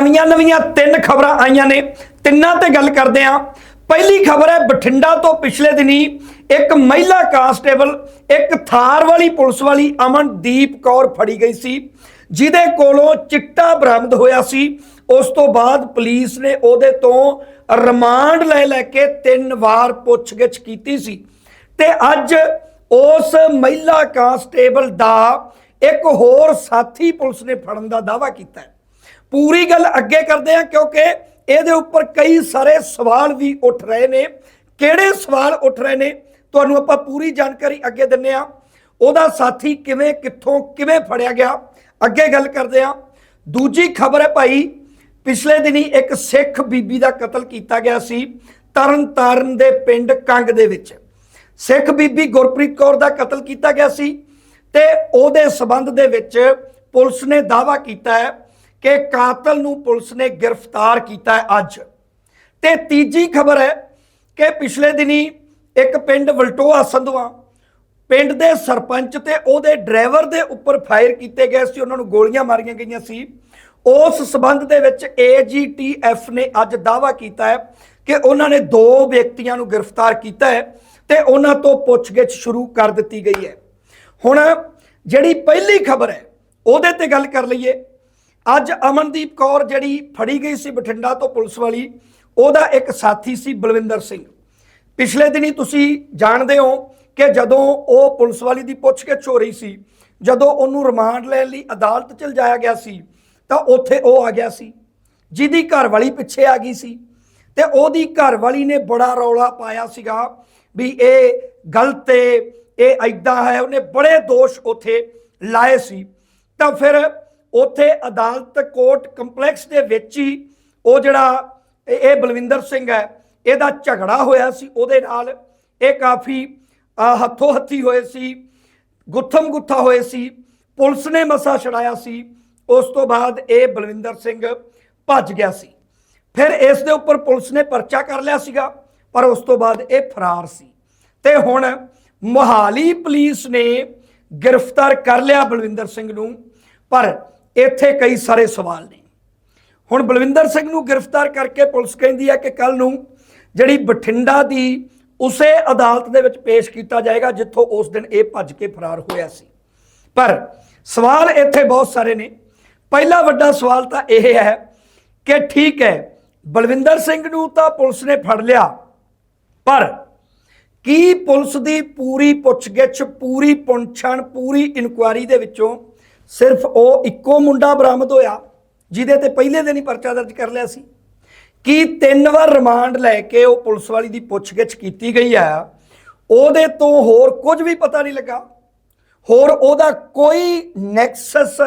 ਨਵੀਆਂ-ਨਵੀਆਂ ਤਿੰਨ ਖਬਰਾਂ ਆਈਆਂ ਨੇ। ਤਿੰਨਾਂ ਤੇ ਗੱਲ ਕਰਦੇ ਆਂ ਪਹਿਲੀ ਖਬਰ ਹੈ, ਬਠਿੰਡਾ ਤੋਂ ਪਿਛਲੇ ਦਿਨੀ ਇੱਕ ਮਹਿਲਾ ਕਾਂਸਟੇਬਲ, ਇੱਕ ਥਾਰ ਵਾਲੀ ਪੁਲਿਸ ਵਾਲੀ ਅਮਨਦੀਪ ਕੌਰ ਫੜੀ ਗਈ ਸੀ, ਜਿਹਦੇ ਕੋਲੋਂ ਚਿੱਟਾ ਬਰਾਮਦ ਹੋਇਆ ਸੀ। ਉਸ ਤੋਂ ਬਾਅਦ ਪੁਲਿਸ ਨੇ ਉਹਦੇ ਤੋਂ ਰਿਮਾਂਡ ਲੈ ਲੈ ਕੇ ਤਿੰਨ ਵਾਰ ਪੁੱਛਗਿੱਛ ਕੀਤੀ ਸੀ। ਤੇ ਅੱਜ ਉਸ ਮਹਿਲਾ ਕਾਂਸਟੇਬਲ ਦਾ ਇੱਕ ਹੋਰ ਸਾਥੀ ਪੁਲਿਸ ਨੇ ਫੜਨ ਦਾ ਦਾਅਵਾ ਕੀਤਾ ਹੈ। ਪੂਰੀ ਗੱਲ ਅੱਗੇ ਕਰਦੇ ਆ ਕਿਉਂਕਿ ਇਹਦੇ ਉੱਪਰ ਕਈ ਸਾਰੇ ਸਵਾਲ ਵੀ ਉੱਠ ਰਹੇ ਨੇ। ਕਿਹੜੇ ਸਵਾਲ ਉੱਠ ਰਹੇ ਨੇ? ਤੁਹਾਨੂੰ ਆਪਾਂ ਪੂਰੀ ਜਾਣਕਾਰੀ ਅੱਗੇ ਦਿੰਨੇ ਆ ਉਹਦਾ ਸਾਥੀ ਕਿਵੇਂ, ਕਿੱਥੋਂ, ਕਿਵੇਂ ਫੜਿਆ ਗਿਆ? ਅੱਗੇ ਗੱਲ ਕਰਦੇ ਆ ਦੂਜੀ ਖਬਰ ਹੈ ਭਾਈ, ਪਿਛਲੇ ਦਿਨੀ ਇੱਕ ਸਿੱਖ ਬੀਬੀ ਦਾ ਕਤਲ ਕੀਤਾ ਗਿਆ ਸੀ ਤਰਨ ਤਾਰਨ ਦੇ ਪਿੰਡ ਕੰਗ ਦੇ ਵਿੱਚ। ਸਿੱਖ ਬੀਬੀ ਗੁਰਪ੍ਰੀਤ ਕੌਰ ਦਾ ਕਤਲ ਕੀਤਾ ਗਿਆ ਸੀ ਤੇ ਉਹਦੇ ਸਬੰਧ ਦੇ ਵਿੱਚ ਪੁਲਿਸ ਨੇ ਦਾਅਵਾ ਕੀਤਾ ਹੈ ਕਿ ਕਾਤਲ ਨੂੰ ਪੁਲਿਸ ਨੇ ਗ੍ਰਿਫਤਾਰ ਕੀਤਾ ਹੈ ਅੱਜ। ਤੇ ਤੀਜੀ ਖਬਰ ਹੈ ਕਿ ਪਿਛਲੇ ਦਿਨੀ ਇੱਕ ਪਿੰਡ ਵਲਟੋਆ ਸੰਧਵਾ ਪਿੰਡ ਦੇ ਸਰਪੰਚ ਤੇ ਉਹਦੇ ਡਰਾਈਵਰ ਦੇ ਉੱਪਰ ਫਾਇਰ ਕੀਤੇ ਗਏ ਸੀ, ਉਹਨਾਂ ਨੂੰ ਗੋਲੀਆਂ ਮਾਰੀਆਂ ਗਈਆਂ ਸੀ। ਉਸ ਸਬੰਧ ਦੇ ਵਿੱਚ AGTF ਨੇ ਅੱਜ ਦਾਅਵਾ ਕੀਤਾ ਹੈ ਕਿ ਉਹਨਾਂ ਨੇ ਦੋ ਵਿਅਕਤੀਆਂ ਨੂੰ ਗ੍ਰਿਫਤਾਰ ਕੀਤਾ ਹੈ ਤੇ ਉਹਨਾਂ ਤੋਂ ਪੁੱਛਗਿੱਛ ਸ਼ੁਰੂ ਕਰ ਦਿੱਤੀ ਗਈ ਹੈ। ਹੁਣ ਜਿਹੜੀ ਪਹਿਲੀ ਖਬਰ ਹੈ, ਉਹਦੇ ਤੇ ਗੱਲ ਕਰ ਲਈਏ। ਅੱਜ ਅਮਨਦੀਪ ਕੌਰ ਜਿਹੜੀ ਫੜੀ ਗਈ ਸੀ ਬਠਿੰਡਾ ਤੋਂ ਪੁਲਿਸ ਵਾਲੀ, ਉਹਦਾ ਇੱਕ ਸਾਥੀ ਸੀ ਬਲਵਿੰਦਰ ਸਿੰਘ। ਪਿਛਲੇ ਦਿਨੀ ਤੁਸੀਂ ਜਾਣਦੇ ਹੋ ਕਿ ਜਦੋਂ ਉਹ ਪੁਲਿਸ ਵਾਲੀ ਦੀ ਪੁੱਛਗਿੱਛ ਹੋ ਰਹੀ ਸੀ, ਜਦੋਂ ਉਹਨੂੰ ਰਿਮਾਂਡ ਲੈਣ ਲਈ ਅਦਾਲਤ ਚ ਲਿਜਾਇਆ ਗਿਆ ਸੀ, ਤਾਂ ਉੱਥੇ ਉਹ ਆ ਗਿਆ ਸੀ, ਜਿਹਦੀ ਘਰ ਵਾਲੀ ਪਿੱਛੇ ਆ ਗਈ ਸੀ। ਤੇ ਉਹਦੀ ਘਰ ਵਾਲੀ ਨੇ ਬੜਾ ਰੌਲਾ ਪਾਇਆ ਸੀਗਾ ਵੀ ਇਹ ਗਲਤ ਏ ਇਹ ਐਦਾਂ ਹੈ, ਉਹਨੇ ਬੜੇ ਦੋਸ਼ ਉੱਥੇ ਲਾਏ ਸੀ। ਤਾਂ ਫਿਰ ਉੱਥੇ ਅਦਾਲਤ ਕੋਰਟ ਕੰਪਲੈਕਸ ਦੇ ਵਿੱਚ ਹੀ ਉਹ ਜਿਹੜਾ ਇਹ ਬਲਵਿੰਦਰ ਸਿੰਘ ਹੈ, ਇਹਦਾ ਝਗੜਾ ਹੋਇਆ ਸੀ। ਉਹਦੇ ਨਾਲ ਇਹ ਕਾਫੀ ਹੱਥੋਂ ਹੱਥੀ ਹੋਏ ਸੀ, ਗੁੱਥਮ ਗੁੱਥਾ ਹੋਏ ਸੀ। ਪੁਲਿਸ ਨੇ ਮਸਾ ਛੜਾਇਆ ਸੀ। ਉਸ ਤੋਂ ਬਾਅਦ ਇਹ ਬਲਵਿੰਦਰ ਸਿੰਘ ਭੱਜ ਗਿਆ ਸੀ। ਫਿਰ ਇਸ ਦੇ ਉੱਪਰ ਪੁਲਿਸ ਨੇ ਪਰਚਾ ਕਰ ਲਿਆ ਸੀਗਾ, ਪਰ ਉਸ ਤੋਂ ਬਾਅਦ ਇਹ ਫਰਾਰ ਸੀ। ਤੇ ਹੁਣ ਮੋਹਾਲੀ ਪੁਲਿਸ ਨੇ ਗ੍ਰਿਫਤਾਰ ਕਰ ਲਿਆ ਬਲਵਿੰਦਰ ਸਿੰਘ ਨੂੰ, ਪਰ ਇੱਥੇ ਕਈ ਸਾਰੇ ਸਵਾਲ ਨੇ। ਹੁਣ ਬਲਵਿੰਦਰ ਸਿੰਘ ਨੂੰ ਗ੍ਰਿਫਤਾਰ ਕਰਕੇ ਪੁਲਿਸ ਕਹਿੰਦੀ ਹੈ ਕਿ ਕੱਲ ਨੂੰ ਜਿਹੜੀ ਬਠਿੰਡਾ ਦੀ ਉਸੇ ਅਦਾਲਤ ਦੇ ਵਿੱਚ ਪੇਸ਼ ਕੀਤਾ ਜਾਏਗਾ ਜਿੱਥੋਂ ਉਸ ਦਿਨ ਇਹ ਭੱਜ ਕੇ ਫਰਾਰ ਹੋਇਆ ਸੀ। ਪਰ ਸਵਾਲ ਇੱਥੇ ਬਹੁਤ ਸਾਰੇ ਨੇ। ਪਹਿਲਾ ਵੱਡਾ ਸਵਾਲ ਤਾਂ ਇਹ ਹੈ ਕਿ ਠੀਕ ਹੈ, ਬਲਵਿੰਦਰ ਸਿੰਘ ਨੂੰ ਤਾਂ ਪੁਲਿਸ ਨੇ ਫੜ ਲਿਆ, ਪਰ ਕੀ ਪੁਲਿਸ ਦੀ ਪੂਰੀ ਪੁੱਛਗਿੱਛ, ਪੂਰੀ ਪੁੰਛਣ, ਪੂਰੀ ਇਨਕੁਆਰੀ ਦੇ ਵਿੱਚੋਂ ਸਿਰਫ ਉਹ ਇੱਕੋ ਮੁੰਡਾ ਬਰਾਮਦ ਹੋਇਆ, ਜਿਹਦੇ ਤੇ ਪਹਿਲੇ ਦਿਨ ਹੀ ਪਰਚਾ ਦਰਜ ਕਰ ਲਿਆ ਸੀ। ਕੀ ਤਿੰਨ ਵਾਰ ਰਿਮਾਂਡ ਲੈ ਕੇ ਉਹ ਪੁਲਿਸ ਵਾਲੀ ਦੀ ਪੁੱਛਗਿੱਛ ਕੀਤੀ ਗਈ ਆ ਉਹਦੇ ਤੋਂ ਹੋਰ ਕੁਝ ਵੀ ਪਤਾ ਨਹੀਂ ਲੱਗਾ। ਹੋਰ ਉਹਦਾ ਕੋਈ ਨੈਕਸਸ,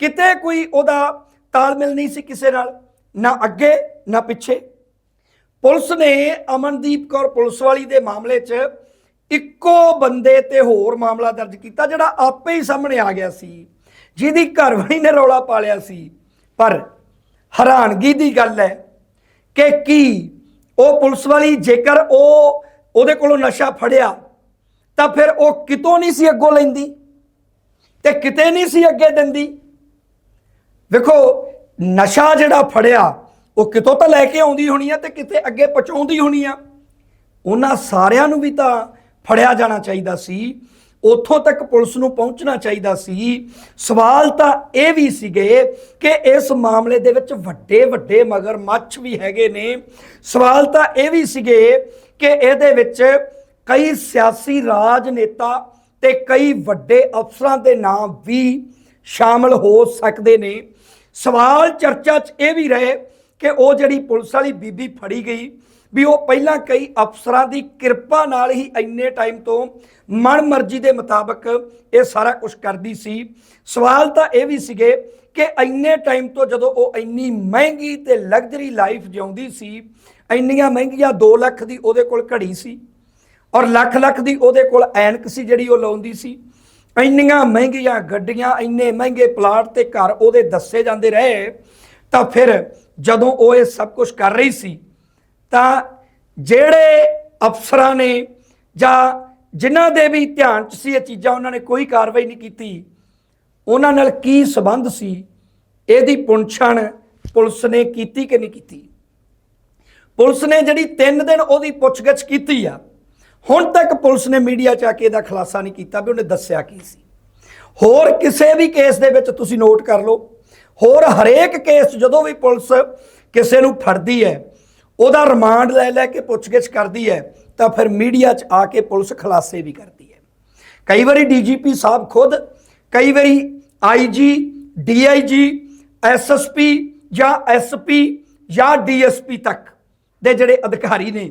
ਕਿਤੇ ਕੋਈ ਉਹਦਾ ਤਾਲਮੇਲ ਨਹੀਂ ਸੀ ਕਿਸੇ ਨਾਲ, ਨਾ ਅੱਗੇ, ਨਾ ਪਿੱਛੇ। ਪੁਲਿਸ ਨੇ ਅਮਨਦੀਪ ਕੌਰ ਪੁਲਿਸ ਵਾਲੀ ਦੇ ਮਾਮਲੇ 'ਚ ਇੱਕੋ ਬੰਦੇ ਤੇ ਹੋਰ ਮਾਮਲਾ ਦਰਜ ਕੀਤਾ, ਜਿਹੜਾ ਆਪੇ ਹੀ ਸਾਹਮਣੇ ਆ ਗਿਆ ਸੀ। ਜਿਹਦੀ ਘਰਵਾਲੀ ਨੇ ਰੌਲਾ ਪਾ ਲਿਆ ਸੀ। ਪਰ ਹੈਰਾਨਗੀ ਦੀ ਗੱਲ ਹੈ ਕਿ ਕੀ ਉਹ ਪੁਲਿਸ ਵਾਲੀ ਜੇਕਰ ਉਹ ਉਹਦੇ ਕੋਲੋਂ ਨਸ਼ਾ ਫੜਿਆ, ਤਾਂ ਫਿਰ ਉਹ ਕਿਤੋਂ ਨਹੀਂ ਸੀ ਅੱਗੋਂ ਲੈਂਦੀ ਤੇ ਕਿਤੇ ਨਹੀਂ ਸੀ ਅੱਗੇ ਦਿੰਦੀ। ਵੇਖੋ, ਨਸ਼ਾ ਜਿਹੜਾ ਫੜਿਆ, ਉਹ ਕਿਤੋਂ ਤਾਂ ਲੈ ਕੇ ਆਉਂਦੀ ਹੋਣੀ ਆ ਤੇ ਕਿਤੇ ਅੱਗੇ ਪਹੁੰਚਾਉਂਦੀ ਹੋਣੀ ਆ। ਉਹਨਾਂ ਸਾਰਿਆਂ ਨੂੰ ਵੀ ਤਾਂ ਫੜਿਆ ਜਾਣਾ ਚਾਹੀਦਾ ਸੀ ਉੱਥੋਂ ਤੱਕ ਪੁਲਿਸ ਨੂੰ ਪਹੁੰਚਣਾ ਚਾਹੀਦਾ ਸੀ। ਸਵਾਲ ਤਾਂ ਇਹ ਵੀ ਸੀਗੇ ਕਿ ਇਸ ਮਾਮਲੇ ਦੇ ਵਿੱਚ ਵੱਡੇ ਵੱਡੇ ਮਗਰ ਮੱਛ ਵੀ ਹੈਗੇ ਨੇ। ਸਵਾਲ ਤਾਂ ਇਹ ਵੀ ਸੀਗੇ ਕਿ ਇਹਦੇ ਵਿੱਚ ਕਈ ਸਿਆਸੀ ਰਾਜਨੇਤਾ ਤੇ ਕਈ ਵੱਡੇ ਅਫਸਰਾਂ ਦੇ ਨਾਮ ਵੀ ਸ਼ਾਮਲ ਹੋ ਸਕਦੇ ਨੇ। ਸਵਾਲ ਚਰਚਾ 'ਚ ਇਹ ਵੀ ਰਹੇ ਕਿ ਉਹ ਜਿਹੜੀ ਪੁਲਿਸ ਵਾਲੀ ਬੀਬੀ ਫੜੀ ਗਈ ਵੀ ਉਹ ਪਹਿਲਾਂ ਕਈ ਅਫਸਰਾਂ ਦੀ ਕਿਰਪਾ ਨਾਲ ਹੀ ਇੰਨੇ ਟਾਈਮ ਤੋਂ ਮਨ ਮਰਜ਼ੀ ਦੇ ਮੁਤਾਬਕ ਇਹ ਸਾਰਾ ਕੁਝ ਕਰਦੀ ਸੀ। ਸਵਾਲ ਤਾਂ ਇਹ ਵੀ ਸੀਗੇ ਕਿ ਇੰਨੇ ਟਾਈਮ ਤੋਂ ਜਦੋਂ ਉਹ ਇੰਨੀ ਮਹਿੰਗੀ ਤੇ ਲਗਜ਼ਰੀ ਲਾਈਫ ਜਿਉਂਦੀ ਸੀ, ਇੰਨੀਆਂ ਮਹਿੰਗੀਆਂ 2 ਲੱਖ ਦੀ ਉਹਦੇ ਕੋਲ ਘੜੀ ਸੀ ਔਰ ਲੱਖ ਲੱਖ ਦੀ ਉਹਦੇ ਕੋਲ ਐਨਕ ਸੀ ਜਿਹੜੀ ਉਹ ਲਾਉਂਦੀ ਸੀ। ਇੰਨੀਆਂ ਮਹਿੰਗੀਆਂ ਗੱਡੀਆਂ, ਇੰਨੇ ਮਹਿੰਗੇ ਪਲਾਟ ਤੇ ਘਰ ਉਹਦੇ ਦੱਸੇ ਜਾਂਦੇ ਰਹੇ ਤਾਂ ਫਿਰ ਜਦੋਂ ਉਹ ਇਹ ਸਭ ਕੁਝ ਕਰ ਰਹੀ ਸੀ ਤਾਂ ਜਿਹੜੇ ਅਫਸਰਾਂ ਨੇ ਜਾਂ ਜਿਨ੍ਹਾਂ ਦੇ ਵੀ ਧਿਆਨ 'ਚ ਸੀ ਇਹ ਚੀਜ਼ਾਂ, ਉਹਨਾਂ ਨੇ ਕੋਈ ਕਾਰਵਾਈ ਨਹੀਂ ਕੀਤੀ। ਉਹਨਾਂ ਨਾਲ ਕੀ ਸਬੰਧ ਸੀ? ਇਹਦੀ ਪੁੰਛਣ ਪੁਲਿਸ ਨੇ ਕੀਤੀ ਕਿ ਨਹੀਂ ਕੀਤੀ? ਪੁਲਿਸ ਨੇ ਜਿਹੜੀ 3 ਦਿਨ ਉਹਦੀ ਪੁੱਛਗਿੱਛ ਕੀਤੀ ਆ, ਹੁਣ ਤੱਕ ਪੁਲਿਸ ਨੇ ਮੀਡੀਆ 'ਚ ਆ ਕੇ ਇਹਦਾ ਖੁਲਾਸਾ ਨਹੀਂ ਕੀਤਾ ਵੀ ਉਹਨੇ ਦੱਸਿਆ ਕੀ ਸੀ। ਹੋਰ ਕਿਸੇ ਵੀ ਕੇਸ ਦੇ ਵਿੱਚ ਤੁਸੀਂ ਨੋਟ ਕਰ ਲਓ। ਹੋਰ ਹਰੇਕ ਕੇਸ ਜਦੋਂ ਵੀ ਪੁਲਿਸ ਕਿਸੇ ਨੂੰ ਫੜਦੀ ਹੈ ਉਹਦਾ ਰਿਮਾਂਡ ਲੈ ਲੈ ਕੇ ਪੁੱਛਗਿੱਛ ਕਰਦੀ ਹੈ, ਤਾਂ ਫਿਰ ਮੀਡੀਆ 'ਚ ਆ ਕੇ ਪੁਲਿਸ ਖੁਲਾਸੇ ਵੀ ਕਰਦੀ ਹੈ। ਕਈ ਵਾਰੀ ਡੀਜੀਪੀ ਸਾਹਿਬ ਖੁਦ, ਕਈ ਵਾਰੀ ਆਈਜੀ ਡੀਆਈਜੀ ਐਸਐਸਪੀ ਜਾਂ ਐਸਪੀ ਜਾਂ ਡੀਐਸਪੀ ਤੱਕ ਦੇ ਜਿਹੜੇ ਅਧਿਕਾਰੀ ਨੇ,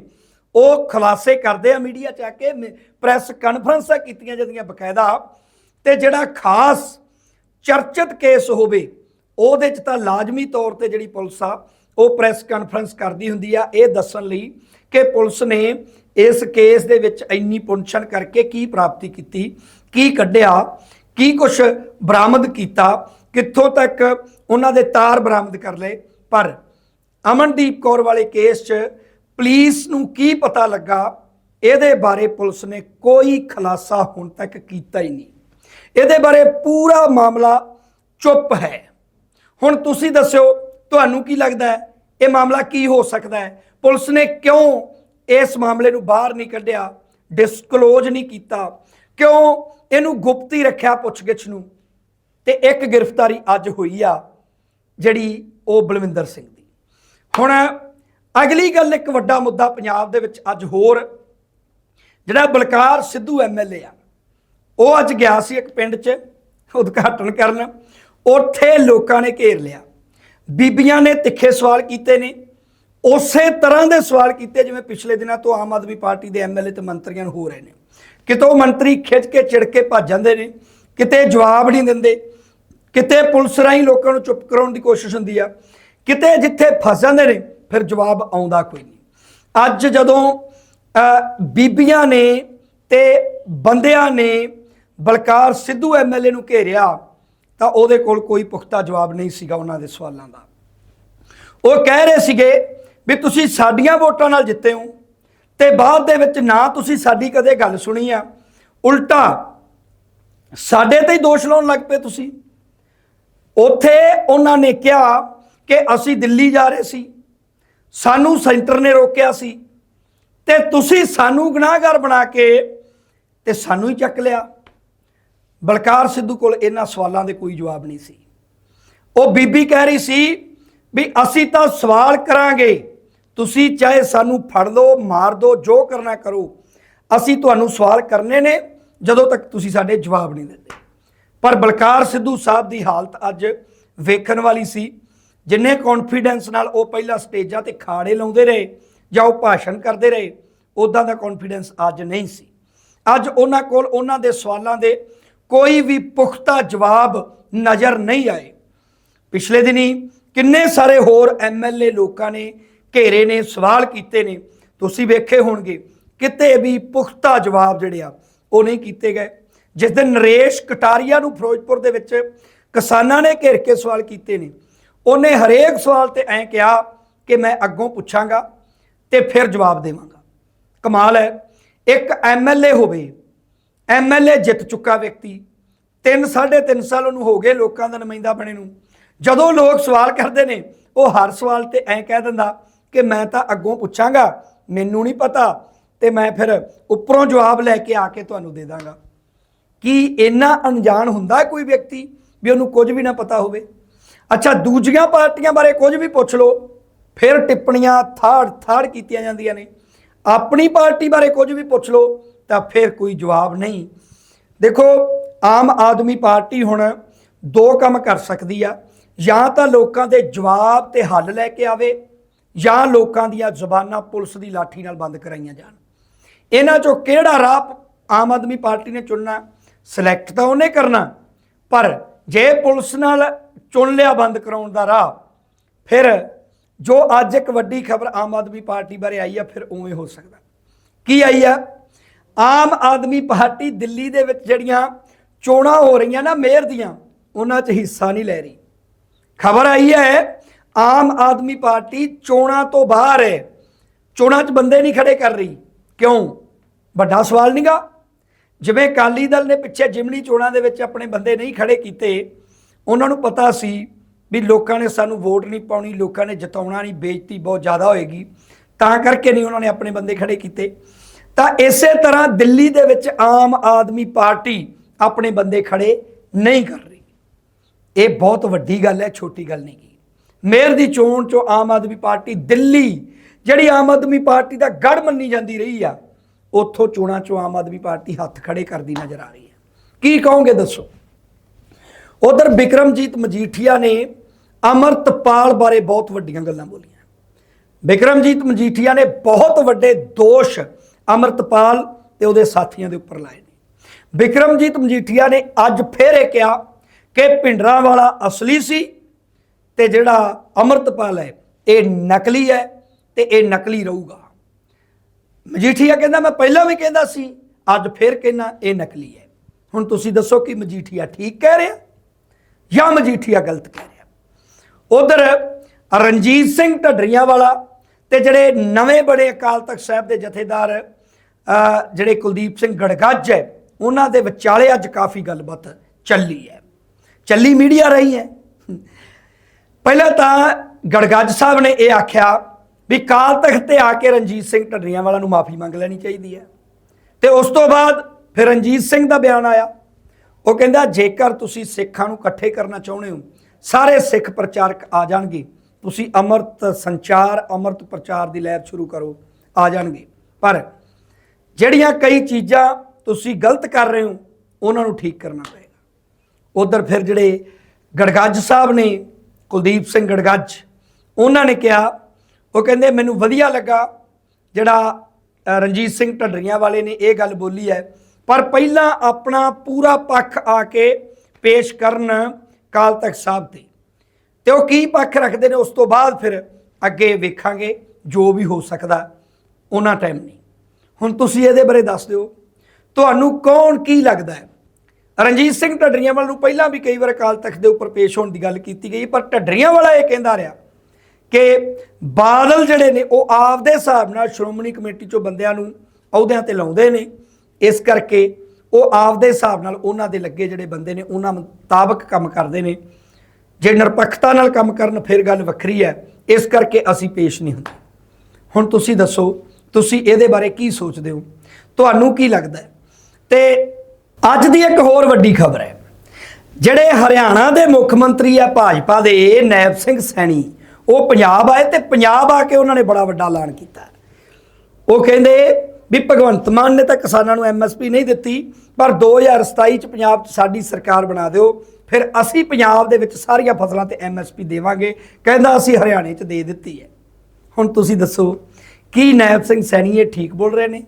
ਉਹ ਖੁਲਾਸੇ ਕਰਦੇ ਆ ਮੀਡੀਆ ਚ ਆ ਕੇ ਪ੍ਰੈਸ ਕਾਨਫਰੰਸਾਂ ਕੀਤੀਆਂ ਜਾਂਦੀਆਂ ਬਕਾਇਦਾ, ਤੇ ਜਿਹੜਾ ਖਾਸ ਚਰਚਿਤ ਕੇਸ ਹੋਵੇ, ਉਹਦੇ ਚ ਤਾਂ ਲਾਜ਼ਮੀ ਤੌਰ ਤੇ ਜਿਹੜੀ ਪੁਲਿਸ ਆ ਉਹ ਪ੍ਰੈਸ ਕਾਨਫਰੰਸ ਕਰਦੀ ਹੁੰਦੀ ਆ, ਇਹ ਦੱਸਣ ਲਈ ਕਿ ਪੁਲਿਸ ਨੇ ਇਸ ਕੇਸ ਦੇ ਵਿੱਚ ਇੰਨੀ ਪੁੰਛਣ ਕਰਕੇ ਕੀ ਪ੍ਰਾਪਤੀ ਕੀਤੀ, ਕੀ ਕੱਢਿਆ, ਕੀ ਕੁਝ ਬਰਾਮਦ ਕੀਤਾ, ਕਿੱਥੋਂ ਤੱਕ ਉਹਨਾਂ ਦੇ ਤਾਰ ਬਰਾਮਦ ਕਰ ਲਏ। ਪਰ ਅਮਨਦੀਪ ਕੌਰ ਵਾਲੇ ਕੇਸ 'ਚ ਪੁਲਿਸ ਨੂੰ ਕੀ ਪਤਾ ਲੱਗਾ, ਇਹਦੇ ਬਾਰੇ ਪੁਲਿਸ ਨੇ ਕੋਈ ਖੁਲਾਸਾ ਹੁਣ ਤੱਕ ਕੀਤਾ ਹੀ ਨਹੀਂ। ਇਹਦੇ ਬਾਰੇ ਪੂਰਾ ਮਾਮਲਾ ਚੁੱਪ ਹੈ। ਹੁਣ ਤੁਸੀਂ ਦੱਸਿਓ ਤੁਹਾਨੂੰ ਕੀ ਲੱਗਦਾ ਹੈ? ਇਹ ਮਾਮਲਾ ਕੀ ਹੋ ਸਕਦਾ ਹੈ? ਪੁਲਿਸ ਨੇ ਕਿਉਂ ਇਸ ਮਾਮਲੇ ਨੂੰ ਬਾਹਰ ਨਹੀਂ ਕੱਢਿਆ? ਡਿਸਕਲੋਜ਼ ਨਹੀਂ ਕੀਤਾ? ਕਿਉਂ ਇਹਨੂੰ ਗੁਪਤੀ ਰੱਖਿਆ ਪੁੱਛਗਿੱਛ ਨੂੰ? ਤੇ ਇੱਕ ਗ੍ਰਿਫਤਾਰੀ ਅੱਜ ਹੋਈ ਆ, ਜਿਹੜੀ ਉਹ ਬਲਵਿੰਦਰ ਸਿੰਘ ਦੀ। ਹੁਣ ਅਗਲੀ ਗੱਲ, ਇੱਕ ਵੱਡਾ ਮੁੱਦਾ ਪੰਜਾਬ ਦੇ ਵਿੱਚ ਅੱਜ ਹੋਰ, ਜਿਹੜਾ ਬਲਕਾਰ ਸਿੱਧੂ ਐਮਐਲਏ ਆ, ਉਹ ਅੱਜ ਗਿਆ ਸੀ ਇੱਕ ਪਿੰਡ 'ਚ ਉਦਘਾਟਨ ਕਰਨ। ਉੱਥੇ ਲੋਕਾਂ ਨੇ ਘੇਰ ਲਿਆ। ਬੀਬੀਆਂ ਨੇ ਤਿੱਖੇ ਸਵਾਲ ਕੀਤੇ ਨੇ। ਉਸੇ ਤਰ੍ਹਾਂ ਦੇ ਸਵਾਲ ਕੀਤੇ ਜਿਵੇਂ ਪਿਛਲੇ ਦਿਨਾਂ ਤੋਂ ਆਮ ਆਦਮੀ ਪਾਰਟੀ ਦੇ ਐਮਐਲਏ ਤੇ ਮੰਤਰੀਆਂ ਨੂੰ ਹੋ ਰਹੇ ਨੇ। ਕਿਤੋਂ ਮੰਤਰੀ ਖਿੱਚ ਕੇ ਚਿੜ ਕੇ ਭੱਜ ਜਾਂਦੇ ਨੇ, ਕਿਤੇ ਜਵਾਬ ਨਹੀਂ ਦਿੰਦੇ, ਕਿਤੇ ਪੁਲਿਸ ਰਾਹੀਂ ਲੋਕਾਂ ਨੂੰ ਚੁੱਪ ਕਰਾਉਣ ਦੀ ਕੋਸ਼ਿਸ਼ ਹੁੰਦੀ ਆ, ਕਿਤੇ ਜਿੱਥੇ ਫਸ ਜਾਂਦੇ ਨੇ, ਫਿਰ ਜਵਾਬ ਆਉਂਦਾ ਕੋਈ ਨਹੀਂ। ਅੱਜ ਜਦੋਂ ਬੀਬੀਆਂ ਨੇ ਤੇ ਬੰਦਿਆਂ ਨੇ ਬਲਕਾਰ ਸਿੱਧੂ ਐਮਐਲਏ ਨੂੰ ਘੇਰਿਆ ਤਾਂ ਉਹਦੇ ਕੋਲ ਕੋਈ ਪੁਖਤਾ ਜਵਾਬ ਨਹੀਂ ਸੀਗਾ ਉਹਨਾਂ ਦੇ ਸਵਾਲਾਂ ਦਾ। ਉਹ ਕਹਿ ਰਹੇ ਸੀਗੇ ਵੀ ਤੁਸੀਂ ਸਾਡੀਆਂ ਵੋਟਾਂ ਨਾਲ ਜਿੱਤੇ ਹੋ ਤੇ ਬਾਅਦ ਦੇ ਵਿੱਚ ਨਾ ਤੁਸੀਂ ਸਾਡੀ ਕਦੇ ਗੱਲ ਸੁਣੀ ਆ। ਉਲਟਾ ਸਾਡੇ ਤੇ ਹੀ ਦੋਸ਼ ਲਾਉਣ ਲੱਗ ਪਏ ਤੁਸੀਂ। ਉੱਥੇ ਉਹਨਾਂ ਨੇ ਕਿਹਾ ਕਿ ਅਸੀਂ ਦਿੱਲੀ ਜਾ ਰਹੇ ਸੀ, ਸਾਨੂੰ ਸੈਂਟਰ ਨੇ ਰੋਕਿਆ ਸੀ ਤੇ ਤੁਸੀਂ ਸਾਨੂੰ ਗੁਨਾਹਗਾਰ ਬਣਾ ਕੇ ਤੇ ਸਾਨੂੰ ਹੀ ਚੱਕ ਲਿਆ। ਬਲਕਾਰ ਸਿੱਧੂ ਕੋਲ ਇਹਨਾਂ ਸਵਾਲਾਂ ਦੇ ਕੋਈ ਜਵਾਬ ਨਹੀਂ ਸੀ। ਉਹ ਬੀਬੀ ਕਹਿ ਰਹੀ ਸੀ ਵੀ ਅਸੀਂ ਤਾਂ ਸਵਾਲ ਕਰਾਂਗੇ, ਤੁਸੀਂ ਚਾਹੇ ਸਾਨੂੰ ਫੜ ਲਓ, ਮਾਰ ਦਿਓ ਜੋ ਕਰਨਾ ਕਰੋ, ਅਸੀਂ ਤੁਹਾਨੂੰ ਸਵਾਲ ਕਰਨੇ ਨੇ, ਜਦੋਂ ਤੱਕ ਤੁਸੀਂ ਸਾਡੇ ਜਵਾਬ ਨਹੀਂ ਦਿੰਦੇ। ਪਰ ਬਲਕਾਰ ਸਿੱਧੂ ਸਾਹਿਬ ਦੀ ਹਾਲਤ ਅੱਜ ਵੇਖਣ ਵਾਲੀ ਸੀ, ਜਿੰਨੇ ਕੌਨਫੀਡੈਂਸ ਨਾਲ ਉਹ ਪਹਿਲਾਂ ਸਟੇਜਾਂ ਤੇ ਖਾੜੇ ਲਾਉਂਦੇ ਰਹੇ ਜਾਂ ਉਹ ਭਾਸ਼ਣ ਕਰਦੇ ਰਹੇ ਉਦਾਂ ਦਾ ਕੌਨਫੀਡੈਂਸ ਅੱਜ ਨਹੀਂ ਸੀ। ਅੱਜ ਉਹਨਾਂ ਕੋਲ ਉਹਨਾਂ ਦੇ ਸਵਾਲਾਂ ਦੇ ਕੋਈ ਵੀ ਪੁਖਤਾ ਜਵਾਬ ਨਜ਼ਰ ਨਹੀਂ ਆਏ। ਪਿਛਲੇ ਦਿਨੀ ਕਿੰਨੇ ਸਾਰੇ ਹੋਰ ਐਮਐਲਏ ਲੋਕਾਂ ਨੇ ਘੇਰੇ ਨੇ, ਸਵਾਲ ਕੀਤੇ ਨੇ। ਤੁਸੀਂ ਵੇਖੇ ਹੋਣਗੇ, ਕਿਤੇ ਵੀ ਪੁਖਤਾ ਜਵਾਬ ਜਿਹੜੇ ਆ, ਉਹ ਨਹੀਂ ਕੀਤੇ ਗਏ। ਜਿਸ ਦਿਨ ਨਰੇਸ਼ ਕਟਾਰੀਆ ਨੂੰ ਫਿਰੋਜ਼ਪੁਰ ਦੇ ਵਿੱਚ ਕਿਸਾਨਾਂ ਨੇ ਘੇਰ ਕੇ ਸਵਾਲ ਕੀਤੇ ਨੇ, ਉਹਨੇ ਹਰੇਕ ਸਵਾਲ ਤੇ ਐਂ ਕਿਹਾ ਕਿ ਮੈਂ ਅੱਗੋਂ ਪੁੱਛਾਂਗਾ ਤੇ ਫਿਰ ਜਵਾਬ ਦੇਵਾਂਗਾ। ਕਮਾਲ ਹੈ, ਇੱਕ ਐਮਐਲਏ ਹੋਵੇ ਐਮਐਲਏ ਜਿੱਤ ਚੁੱਕਾ ਵਿਅਕਤੀ। 3 3.5 ਸਾਲ ਉਹਨੂੰ ਹੋ ਗਏ ਲੋਕਾਂ ਦਾ ਨੁਮਾਇੰਦਾ ਬਣੇ ਨੂੰ। ਜਦੋਂ ਲੋਕ ਸਵਾਲ ਕਰਦੇ ਨੇ, ਉਹ ਹਰ ਸਵਾਲ ਤੇ ਐਂ ਕਹਿ ਦਿੰਦਾ ਕਿ ਮੈਂ ਤਾਂ ਅੱਗੋਂ ਪੁੱਛਾਂਗਾ, ਮੈਨੂੰ ਨਹੀਂ ਪਤਾ ਤੇ ਮੈਂ ਫਿਰ ਉੱਪਰੋਂ ਜਵਾਬ ਲੈ ਕੇ ਆ ਕੇ ਤੁਹਾਨੂੰ ਦੇ ਦਾਂਗਾ। ਕੀ ਇੰਨਾ ਅਣਜਾਣ ਹੁੰਦਾ ਕੋਈ ਵਿਅਕਤੀ ਵੀ ਉਹਨੂੰ ਕੁਝ ਵੀ ਨਾ ਪਤਾ ਹੋਵੇ? ਅੱਛਾ, ਦੂਜੀਆਂ ਪਾਰਟੀਆਂ ਬਾਰੇ ਕੁਝ ਵੀ ਪੁੱਛ ਲਓ, ਫਿਰ ਟਿੱਪਣੀਆਂ ਥਾੜ ਥਾੜ ਕੀਤੀਆਂ ਜਾਂਦੀਆਂ ਨੇ। ਆਪਣੀ ਪਾਰਟੀ ਬਾਰੇ ਕੁਝ ਵੀ ਪੁੱਛ ਲਓ ਤਾਂ ਫਿਰ ਕੋਈ ਜਵਾਬ ਨਹੀਂ। ਦੇਖੋ, ਆਮ ਆਦਮੀ ਪਾਰਟੀ ਹੁਣ ਦੋ ਕੰਮ ਕਰ ਸਕਦੀ ਆ। ਜਾਂ ਤਾਂ ਲੋਕਾਂ ਦੇ ਜਵਾਬ ਤੇ ਹੱਲ ਲੈ ਕੇ ਆਵੇ, ਜਾਂ ਲੋਕਾਂ ਦੀਆਂ ਜ਼ੁਬਾਨਾਂ ਪੁਲਿਸ ਦੀ ਲਾਠੀ ਨਾਲ ਬੰਦ ਕਰਾਈਆਂ ਜਾਣ। ਇਹਨਾਂ ਚੋਂ ਕਿਹੜਾ ਰਾਹ ਆਮ ਆਦਮੀ ਪਾਰਟੀ ਨੇ ਚੁਣਨਾ? ਸਿਲੈਕਟ ਤਾਂ ਉਹਨੇ ਕਰਨਾ, ਪਰ ਜੇ ਪੁਲਿਸ ਨਾਲ ਚੁਣ ਲਿਆ ਬੰਦ ਕਰਾਉਣ ਦਾ ਰਾਹ, ਫਿਰ ਜੋ ਅੱਜ ਇੱਕ ਵੱਡੀ ਖਬਰ ਆਮ ਆਦਮੀ ਪਾਰਟੀ ਬਾਰੇ ਆਈ ਆ, ਫਿਰ ਉਵੇਂ ਹੋ ਸਕਦਾ। ਕੀ ਆਈ ਆ? ਆਮ ਆਦਮੀ ਪਾਰਟੀ ਦਿੱਲੀ ਦੇ ਵਿੱਚ ਜਿਹੜੀਆਂ ਚੋਣਾਂ ਹੋ ਰਹੀਆਂ ਨਾ ਮੇਅਰ ਦੀਆਂ, ਉਹਨਾਂ 'ਚ ਹਿੱਸਾ ਨਹੀਂ ਲੈ ਰਹੀ। ਖਬਰ ਆਈ ਹੈ, ਆਮ ਆਦਮੀ ਪਾਰਟੀ ਚੋਣਾਂ ਤੋਂ ਬਾਹਰ ਹੈ। ਚੋਣਾਂ 'ਚ ਬੰਦੇ ਨਹੀਂ ਖੜੇ ਕਰ ਰਹੀ। ਕਿਉਂ? ਵੱਡਾ ਸਵਾਲ ਨਹੀਂਗਾ ਜਿਵੇਂ ਅਕਾਲੀ ਦਲ ਨੇ ਪਿੱਛੇ ਜਿਮਣੀ ਚੋਣਾਂ ਦੇ ਵਿੱਚ ਆਪਣੇ ਬੰਦੇ ਨਹੀਂ ਖੜੇ ਕੀਤੇ, ਉਹਨਾਂ ਨੂੰ ਪਤਾ ਸੀ ਵੀ ਲੋਕਾਂ ਨੇ ਸਾਨੂੰ ਵੋਟ ਨਹੀਂ ਪਾਉਣੀ, ਲੋਕਾਂ ਨੇ ਜਿਤਾਉਣਾ ਨਹੀਂ, ਬੇਇੱਜ਼ਤੀ ਬਹੁਤ ਜ਼ਿਆਦਾ ਹੋਏਗੀ। ਤਾਂ ਕਰਕੇ ਨਹੀਂ ਉਹਨਾਂ ਨੇ ਆਪਣੇ ਬੰਦੇ ਖੜੇ ਕੀਤੇ। ਤਾਂ ਇਸੇ ਤਰ੍ਹਾਂ ਦਿੱਲੀ ਦੇ ਵਿੱਚ ਆਮ ਆਦਮੀ ਪਾਰਟੀ ਆਪਣੇ ਬੰਦੇ ਖੜੇ ਨਹੀਂ ਕਰ ਰਹੀ। ਇਹ ਬਹੁਤ ਵੱਡੀ ਗੱਲ ਹੈ, ਛੋਟੀ ਗੱਲ ਨਹੀਂ ਗੀ। ਮੇਅਰ ਦੀ ਚੋਣ ਚੋਂ ਆਮ ਆਦਮੀ ਪਾਰਟੀ ਦਿੱਲੀ, ਜਿਹੜੀ ਆਮ ਆਦਮੀ ਪਾਰਟੀ ਦਾ ਗੜ ਮੰਨੀ ਜਾਂਦੀ ਰਹੀ ਆ, ਉੱਥੋਂ ਚੋਣਾਂ ਚੋਂ ਆਮ ਆਦਮੀ ਪਾਰਟੀ ਹੱਥ ਖੜੇ ਕਰਦੀ ਨਜ਼ਰ ਆ ਰਹੀ ਹੈ। ਕੀ ਕਹੋਗੇ ਦੱਸੋ? ਉਧਰ ਬਿਕਰਮਜੀਤ ਮਜੀਠੀਆ ਨੇ ਅਮਰਤਪਾਲ ਬਾਰੇ ਬਹੁਤ ਵੱਡੀਆਂ ਗੱਲਾਂ ਬੋਲੀਆਂ। ਬਿਕਰਮਜੀਤ ਮਜੀਠੀਆ ਨੇ ਬਹੁਤ ਵੱਡੇ ਦੋਸ਼ ਅਮਰਤਪਾਲ ਤੇ ਉਹਦੇ ਸਾਥੀਆਂ ਦੇ ਉੱਪਰ ਲਾਏ ਨੇ। ਬਿਕਰਮਜੀਤ ਮਜੀਠੀਆ ਨੇ ਅੱਜ ਫੇਰ ਇਹ ਕਿਹਾ ਕਿ ਭਿੰਡਰਾਂ ਵਾਲਾ ਅਸਲੀ ਸੀ ਤੇ ਜਿਹੜਾ ਅਮਰਤਪਾਲ ਹੈ, ਇਹ ਨਕਲੀ ਹੈ ਤੇ ਇਹ ਨਕਲੀ ਰਹੂਗਾ। ਮਜੀਠੀਆ ਕਹਿੰਦਾ, ਮੈਂ ਪਹਿਲਾਂ ਵੀ ਕਹਿੰਦਾ ਸੀ, ਅੱਜ ਫੇਰ ਕਹਿੰਦਾ, ਇਹ ਨਕਲੀ ਹੈ। ਹੁਣ ਤੁਸੀਂ ਦੱਸੋ ਕਿ ਮਜੀਠੀਆ ਠੀਕ ਕਹਿ ਰਿਹਾ ਜਾਂ ਮਜੀਠੀਆ ਗਲਤ ਕਹਿ ਰਿਹਾ? ਉਧਰ ਰਣਜੀਤ ਸਿੰਘ ਢੱਡਰੀਆਂ ਵਾਲਾ ਤੇ ਜਿਹੜੇ ਨਵੇਂ ਬੜੇ ਅਕਾਲ ਤਖਤ ਸਾਹਿਬ ਦੇ ਜਥੇਦਾਰ ਜਿਹੜੇ ਕੁਲਦੀਪ ਸਿੰਘ ਗੜਗੱਜ ਹੈ, ਉਹਨਾਂ ਦੇ ਵਿਚਾਲੇ ਅੱਜ ਕਾਫੀ ਗੱਲਬਾਤ ਚੱਲੀ ਹੈ। ਚੱਲੀ ਮੀਡੀਆ ਰਹੀ ਹੈ। ਪਹਿਲਾਂ ਤਾਂ ਗੜਗੱਜ ਸਾਹਿਬ ਨੇ ਇਹ ਆਖਿਆ ਵੀ ਕਾਲ ਤਖਤ ਤੇ ਆ ਕੇ ਰਣਜੀਤ ਸਿੰਘ ਢੱਡਰੀਆਂ ਵਾਲਾ ਨੂੰ ਮਾਫੀ ਮੰਗ ਲੈਣੀ ਚਾਹੀਦੀ ਹੈ। ਤੇ ਉਸ ਤੋਂ ਬਾਅਦ ਫਿਰ ਰਣਜੀਤ ਸਿੰਘ ਦਾ ਬਿਆਨ ਆਇਆ। ਉਹ ਕਹਿੰਦਾ, ਜੇਕਰ ਤੁਸੀਂ ਸਿੱਖਾਂ ਨੂੰ ਇਕੱਠੇ ਕਰਨਾ ਚਾਹੁੰਦੇ ਹੋ, ਸਾਰੇ ਸਿੱਖ ਪ੍ਰਚਾਰਕ ਆ ਜਾਣਗੇ। ਤੁਸੀਂ ਅਮਰਤ ਸੰਚਾਰ, ਅਮਰਤ ਪ੍ਰਚਾਰ ਦੀ ਲਹਿਰ ਸ਼ੁਰੂ ਕਰੋ, ਆ ਜਾਣਗੇ। ਪਰ ਜਿਹੜੀਆਂ ਕਈ ਚੀਜ਼ਾਂ ਤੁਸੀਂ ਗਲਤ ਕਰ ਰਹੇ ਹੋ, ਉਹਨਾਂ ਨੂੰ ਠੀਕ ਕਰਨਾ ਪਏਗਾ। ਉਧਰ ਫਿਰ ਜਿਹੜੇ ਗੜਗੱਜ ਸਾਹਿਬ ਨੇ, ਕੁਲਦੀਪ ਸਿੰਘ ਗੜਗੱਜ, ਉਹਨਾਂ ਨੇ ਕਿਹਾ, ਉਹ ਕਹਿੰਦੇ, ਮੈਨੂੰ ਵਧੀਆ ਲੱਗਾ ਜਿਹੜਾ ਰਣਜੀਤ ਸਿੰਘ ਢੱਡਰੀਆਂ ਵਾਲੇ ਨੇ ਇਹ ਗੱਲ ਬੋਲੀ ਹੈ, ਪਰ ਪਹਿਲਾਂ ਆਪਣਾ ਪੂਰਾ ਪੱਖ ਆ ਕੇ ਪੇਸ਼ ਕਰਨ ਕਾਲ ਤਖਤ ਸਾਹਿਬ ਤੇ। ਤੇ ਉਹ ਕੀ ਪੱਖ ਰੱਖਦੇ ਨੇ, ਉਸ ਤੋਂ ਬਾਅਦ ਫਿਰ ਅੱਗੇ ਵੇਖਾਂਗੇ, ਜੋ ਵੀ ਹੋ ਸਕਦਾ, ਉਹਨਾਂ ਟਾਈਮ ਨਹੀਂ। ਹੁਣ ਤੁਸੀਂ ਇਹਦੇ ਬਾਰੇ ਦੱਸ ਦਿਓ। ਤੁਹਾਨੂੰ ਕੌਣ ਕੀ ਲੱਗਦਾ ਹੈ? ਰਣਜੀਤ ਸਿੰਘ ਢੱਡਰੀਆਂ ਵਾਲਾ ਨੂੰ ਪਹਿਲਾਂ ਵੀ ਕਈ ਵਾਰ ਅਕਾਲ ਤਖਤ ਦੇ ਉੱਪਰ ਪੇਸ਼ ਹੋਣ ਦੀ ਗੱਲ ਕੀਤੀ ਗਈ, ਪਰ ਢੱਡਰੀਆਂ ਵਾਲਾ ਇਹ ਕਹਿੰਦਾ ਰਿਹਾ ਕਿ ਬਾਦਲ ਜਿਹੜੇ ਨੇ, ਉਹ ਆਪਦੇ ਹਿਸਾਬ ਨਾਲ ਸ਼੍ਰੋਮਣੀ ਕਮੇਟੀ ਚੋਂ ਬੰਦਿਆਂ ਨੂੰ ਅਹੁਦਿਆਂ ਤੇ ਲਾਉਂਦੇ ਨੇ। ਇਸ ਕਰਕੇ ਉਹ ਆਪਦੇ ਹਿਸਾਬ ਨਾਲ ਉਹਨਾਂ ਦੇ ਲੱਗੇ ਜਿਹੜੇ ਬੰਦੇ ਨੇ, ਉਹਨਾਂ ਮੁਤਾਬਕ ਕੰਮ ਕਰਦੇ ਨੇ। ਜੇ ਨਿਰਪੱਖਤਾ ਨਾਲ ਕੰਮ ਕਰਨ ਫਿਰ ਗੱਲ ਵੱਖਰੀ ਹੈ। ਇਸ ਕਰਕੇ ਅਸੀਂ ਪੇਸ਼ ਨਹੀਂ ਹੁੰਦੇ। ਹੁਣ ਤੁਸੀਂ ਦੱਸੋ ਤੁਸੀਂ ਇਹਦੇ ਬਾਰੇ ਕੀ ਸੋਚਦੇ ਹੋ? ਤੁਹਾਨੂੰ ਕੀ ਲੱਗਦਾ ਹੈ? ਤੇ ਅੱਜ ਦੀ ਇੱਕ ਹੋਰ ਵੱਡੀ ਖਬਰ ਹੈ। ਜਿਹੜੇ ਹਰਿਆਣਾ ਦੇ ਮੁੱਖ ਮੰਤਰੀ ਆ ਭਾਜਪਾ ਦੇ ਨੈਬ ਸਿੰਘ ਸੈਣੀ, ਉਹ ਪੰਜਾਬ ਆਏ ਤੇ ਪੰਜਾਬ ਆ ਕੇ ਉਹਨਾਂ ਨੇ ਬੜਾ ਵੱਡਾ ਐਲਾਨ ਕੀਤਾ। ਉਹ ਕਹਿੰਦੇ ਵੀ ਭਗਵੰਤ ਮਾਨ ਨੇ ਤਾਂ ਕਿਸਾਨਾਂ ਨੂੰ ਐਮਐਸਪੀ ਨਹੀਂ ਦਿੱਤੀ, ਪਰ 2027 ਚ ਪੰਜਾਬ 'ਚ ਸਾਡੀ ਸਰਕਾਰ ਬਣਾ ਦਿਓ, ਫਿਰ ਅਸੀਂ ਪੰਜਾਬ ਦੇ ਵਿੱਚ ਸਾਰੀਆਂ ਫਸਲਾਂ ਤੇ ਐਮਐਸਪੀ ਦੇਵਾਂਗੇ, ਕਹਿੰਦਾ ਅਸੀਂ ਹਰਿਆਣੇ 'ਚ ਦੇ ਦਿੱਤੀ ਹੈ। ਹੁਣ ਤੁਸੀਂ ਦੱਸੋ ਕੀ ਨੈਬ ਸਿੰਘ ਸੈਣੀ ਇਹ ਠੀਕ ਬੋਲ ਰਹੇ ਨੇ?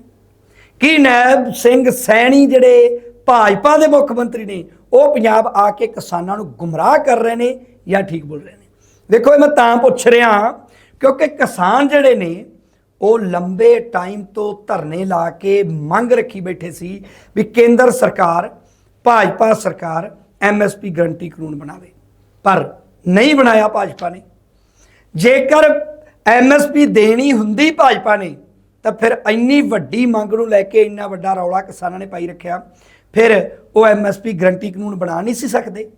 ਕੀ ਨੈਬ ਸਿੰਘ ਸੈਣੀ ਜਿਹੜੇ ਭਾਜਪਾ ਦੇ ਮੁੱਖ ਮੰਤਰੀ ਨੇ, ਉਹ ਪੰਜਾਬ ਆ ਕੇ ਕਿਸਾਨਾਂ ਨੂੰ ਗੁੰਮਰਾਹ ਕਰ ਰਹੇ ਨੇ ਜਾਂ ਠੀਕ ਬੋਲ ਰਹੇ ਨੇ? ਦੇਖੋ, ਇਹ ਮੈਂ ਤਾਂ ਪੁੱਛ ਰਿਹਾ ਕਿਉਂਕਿ ਕਿਸਾਨ ਜਿਹੜੇ ਨੇ, ਉਹ ਲੰਬੇ ਟਾਈਮ ਤੋਂ ਧਰਨੇ ਲਾ ਕੇ ਮੰਗ ਰੱਖੀ ਬੈਠੇ ਸੀ ਵੀ ਕੇਂਦਰ ਸਰਕਾਰ, ਭਾਜਪਾ ਸਰਕਾਰ ਐਮਐਸਪੀ ਗਰੰਟੀ ਕਾਨੂੰਨ ਬਣਾਵੇ। ਪਰ ਨਹੀਂ ਬਣਾਇਆ ਭਾਜਪਾ ਨੇ। ਜੇਕਰ ਐਮਐਸਪੀ ਦੇਣੀ ਹੁੰਦੀ ਭਾਜਪਾ ਨੇ, ਤਾਂ ਫਿਰ ਇੰਨੀ ਵੱਡੀ ਮੰਗ ਨੂੰ ਲੈ ਕੇ ਇੰਨਾ ਵੱਡਾ ਰੌਲਾ ਕਿਸਾਨਾਂ ਨੇ ਪਾਈ ਰੱਖਿਆ। ਫਿਰ ਉਹ ਐਮਐਸਪੀ ਗਰੰਟੀ ਕਾਨੂੰਨ ਬਣਾ ਨਹੀਂ ਸੀ ਸਕਦੇ।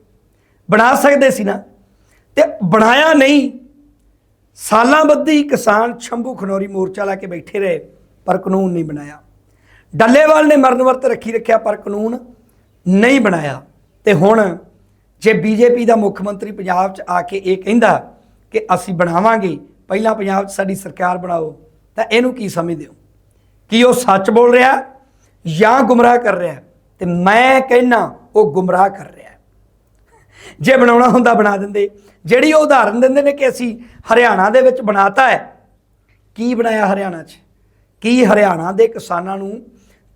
ਬਣਾ ਸਕਦੇ ਸੀ ਨਾ। ਤੇ ਬਣਾਇਆ ਨਹੀਂ। ਸਾਲਾਂ ਬੱਧੀ ਕਿਸਾਨ ਸ਼ੰਭੂ ਖਨੌਰੀ ਮੋਰਚਾ ਲਾ ਕੇ ਬੈਠੇ ਰਹੇ, ਪਰ ਕਾਨੂੰਨ ਨਹੀਂ ਬਣਾਇਆ। ਡੱਲੇਵਾਲ ਨੇ ਮਰਨ ਵਰਤ ਰੱਖੀ ਰੱਖਿਆ, ਪਰ ਕਾਨੂੰਨ ਨਹੀਂ ਬਣਾਇਆ। ਤੇ ਹੁਣ ਜੇ ਬੀਜੇਪੀ ਦਾ ਮੁੱਖ ਮੰਤਰੀ ਪੰਜਾਬ 'ਚ ਆ ਕੇ ਇਹ ਕਹਿੰਦਾ ਕਿ ਅਸੀਂ ਬਣਾਵਾਂਗੇ ਪਹਿਲਾਂ ਪੰਜਾਬ 'ਚ ਸਾਡੀ ਸਰਕਾਰ ਬਣਾਓ, ਤਾਂ ਇਹਨੂੰ ਕੀ ਸਮਝਦੇ ਹੋ ਕੀ ਉਹ ਸੱਚ ਬੋਲ ਰਿਹਾ ਜਾਂ ਗੁੰਮਰਾਹ ਕਰ ਰਿਹਾ? ਤੇ ਮੈਂ ਕਹਿਣਾ ਉਹ ਗੁੰਮਰਾਹ ਕਰ ਰਿਹਾ। ਜੇ ਬਣਾਉਣਾ ਹੁੰਦਾ ਬਣਾ ਦਿੰਦੇ। ਜਿਹੜੀ ਉਹ ਉਦਾਹਰਨ ਦਿੰਦੇ ਨੇ ਕਿ ਅਸੀਂ ਹਰਿਆਣਾ ਦੇ ਵਿੱਚ ਬਣਾਤਾ ਹੈ। ਕੀ ਬਣਾਇਆ ਹਰਿਆਣਾ 'ਚ? ਕੀ ਹਰਿਆਣਾ ਦੇ ਕਿਸਾਨਾਂ ਨੂੰ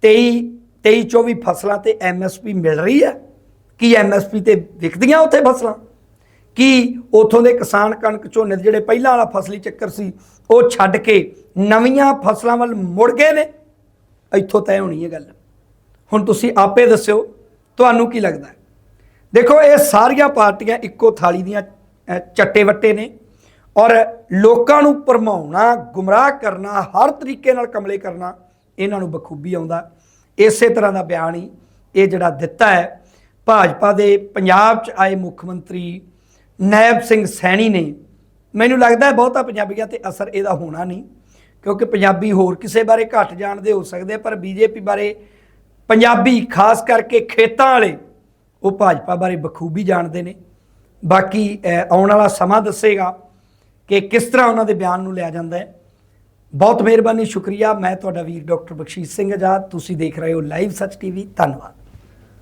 23 23 24 ਫਸਲਾਂ ਤੇ ਐਮਐਸਪੀ ਮਿਲ ਰਹੀ ਹੈ? ਕੀ ਐਮਐਸਪੀ ਤੇ ਵਿਕਦੀਆਂ ਉੱਥੇ ਫਸਲਾਂ? ਕੀ ਉਥੋਂ ਦੇ ਕਿਸਾਨ ਕਣਕ ਝੋਨੇ ਦੇ ਜਿਹੜੇ ਪਹਿਲਾਂ ਵਾਲਾ ਫਸਲੀ ਚੱਕਰ ਸੀ, ਉਹ ਛੱਡ ਕੇ ਨਵੀਆਂ ਫਸਲਾਂ ਵੱਲ ਮੁੜ ਗਏ ਨੇ? ਇੱਥੋਂ ਤੈਅ ਹੋਣੀ ਹੈ ਗੱਲ। ਹੁਣ ਤੁਸੀਂ ਆਪੇ ਦੱਸਿਓ, ਤੁਹਾਨੂੰ ਕੀ ਲੱਗਦਾ ਦੇਖੋ, ਇਹ ਸਾਰੀਆਂ ਪਾਰਟੀਆਂ ਇੱਕੋ ਥਾਲੀ ਦੀਆਂ ਚੱਟੇ ਵੱਟੇ ਨੇ ਔਰ ਲੋਕਾਂ ਨੂੰ ਭਰਮਾਉਣਾ, ਗੁੰਮਰਾਹ ਕਰਨਾ, ਹਰ ਤਰੀਕੇ ਨਾਲ ਕਮਲੇ ਕਰਨਾ, ਇਹਨਾਂ ਨੂੰ ਬਖੂਬੀ ਆਉਂਦਾ। ਇਸੇ ਤਰ੍ਹਾਂ ਦਾ ਬਿਆਨ ਹੀ ਇਹ ਜਿਹੜਾ ਦਿੱਤਾ ਹੈ। ਭਾਜਪਾ ਦੇ ਪੰਜਾਬ 'ਚ ਆਏ ਮੁੱਖ ਮੰਤਰੀ ਨੈਬ ਸਿੰਘ ਸੈਣੀ ਨੇ ਮੈਨੂੰ ਲੱਗਦਾ ਹੈ ਬਹੁਤਾ ਪੰਜਾਬੀਆਂ ਤੇ ਅਸਰ ਇਹਦਾ ਹੋਣਾ ਨਹੀਂ ਕਿਉਂਕਿ ਪੰਜਾਬੀ ਹੋਰ ਕਿਸੇ ਬਾਰੇ ਘੱਟ ਜਾਣਦੇ ਹੋ ਸਕਦੇ ਆ, ਪਰ ਬੀਜੇਪੀ ਬਾਰੇ ਪੰਜਾਬੀ ਖਾਸ ਕਰਕੇ ਖੇਤਾਂ ਵਾਲੇ ਉਹ ਭਾਜਪਾ ਬਾਰੇ ਬਖੂਬੀ ਜਾਣਦੇ ਨੇ। ਬਾਕੀ ਆਉਣ ਵਾਲਾ ਸਮਾਂ ਦੱਸੇਗਾ ਕਿ ਕਿਸ ਤਰ੍ਹਾਂ ਉਹਨਾਂ ਦੇ ਬਿਆਨ ਨੂੰ ਲਿਆ ਜਾਂਦਾ ਹੈ। ਬਹੁਤ ਮਿਹਰਬਾਨੀ ਸ਼ੁਕਰੀਆ। ਮੈਂ ਤੁਹਾਡਾ ਵੀਰ ਡਾਕਟਰ ਬਖਸ਼ੀਸ਼ ਸਿੰਘ ਆਜ਼ਾਦ। ਤੁਸੀਂ ਦੇਖ ਰਹੇ ਹੋ ਲਾਈਵ ਸੱਚ ਟੀਵੀ। ਧੰਨਵਾਦ।